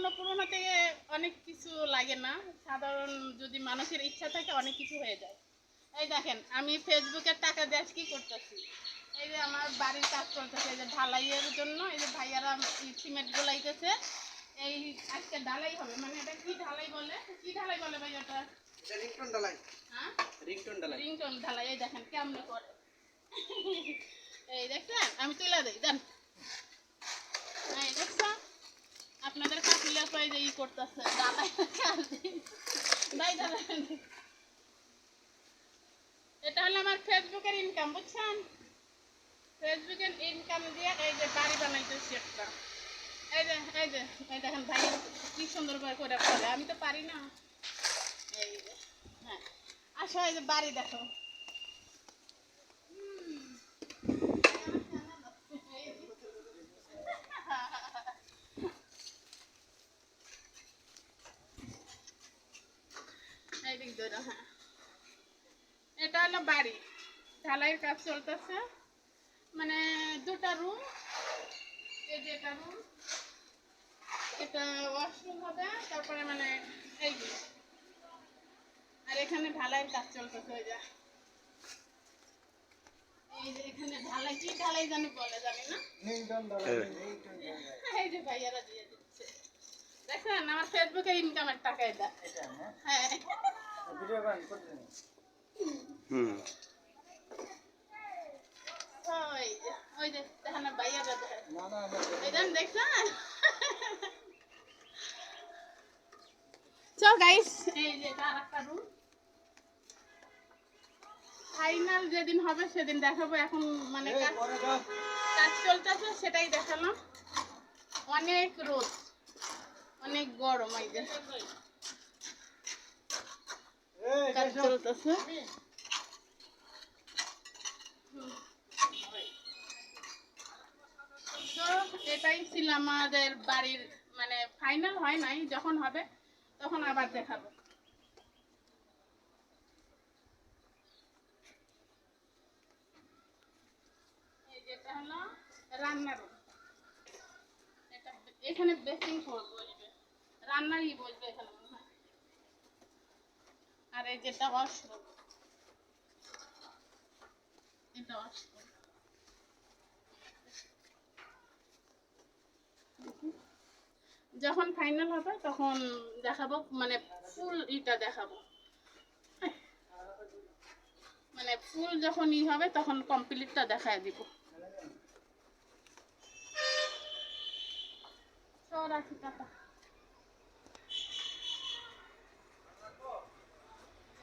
স্বপ্ন পূরণ হতে অনেক কিছু লাগে না। সাধারণ যদি মানুষের ইচ্ছা থাকে অনেক কিছু হয়ে যায়। এই দেখেন আমি ফেসবুকের টাকা দিয়ে কি করতেছি? এই যে আমার বাড়ির কাজ চলতেছে এই যে ঢালাইয়ের জন্য এই যে ভাইয়ারা সিমেন্ট গোলাইতেছে। এই আজকে ঢালাই হবে মানে এটা কি ঢালাই বলে? কি ঢালাই বলে ভাই ওটা? এটা রিংটোন ডালাই হ্যাঁ? রিংটোন রিংটোন ঢালাই এই দেখেন কেমনে করে। এই দেখছেন আমি তুলে দিই দেন এই দেখছেন এটা হলো আমার ফেসবুকের ইনকাম বুঝছেন? ফেসবুকের ইনকাম দিয়ে এই যে বাড়ি বানাইতেছি একটা। এই যে এই যে, এই দেখেন ভাই, কি সুন্দর করে করে করে আমি তো পারি না। এই যে হ্যাঁ। আসো, এই যে বাড়ি দেখো। এই দিক হ্যাঁ। এটা হলো বাড়ি। ঢালাইয়ের কাজ চলতেছে। মানে দুটা রুম এই যে এটা রুম এটা ওয়াশরুম হবে তারপরে মানে এই যে। আর এখানে ঢালাইয়ের কাজ চলতেছে ওই যে। এই যে এখানে ঢালাই কি ঢালাই জানি বলে জানি না। এই। যে ভাইয়ারা দিয়ে দিচ্ছে। দেখেন আমার ফেসবুকে ইনকামের টাকা এটা হ্যাঁ। হুম। চল গাইস এই যে রুম ফাইনাল যেদিন হবে সেদিন দেখাবো এখন মানে কাজ চলতেছে সেটাই দেখালাম। অনেক রোদ অনেক গরম এই যে। কাজ চলতেছে এটাই ছিল আমাদের বাড়ির মানে ফাইনাল হয় নাই যখন হবে তখন আবার দেখাবো। হলো রান্নার এটা এখানে বেসিং বলবে রান্নারই বলবে এখানে আর যেটা ওয়াশরুম এটা ওয়াশরুম যখন ফাইনাল হবে, তখন দেখাবো মানে ফুল ইটা দেখাবো। মানে ফুল যখন ই হবে, তখন কমপ্লিটটা দেখায় দিব। রাখি, টাটা।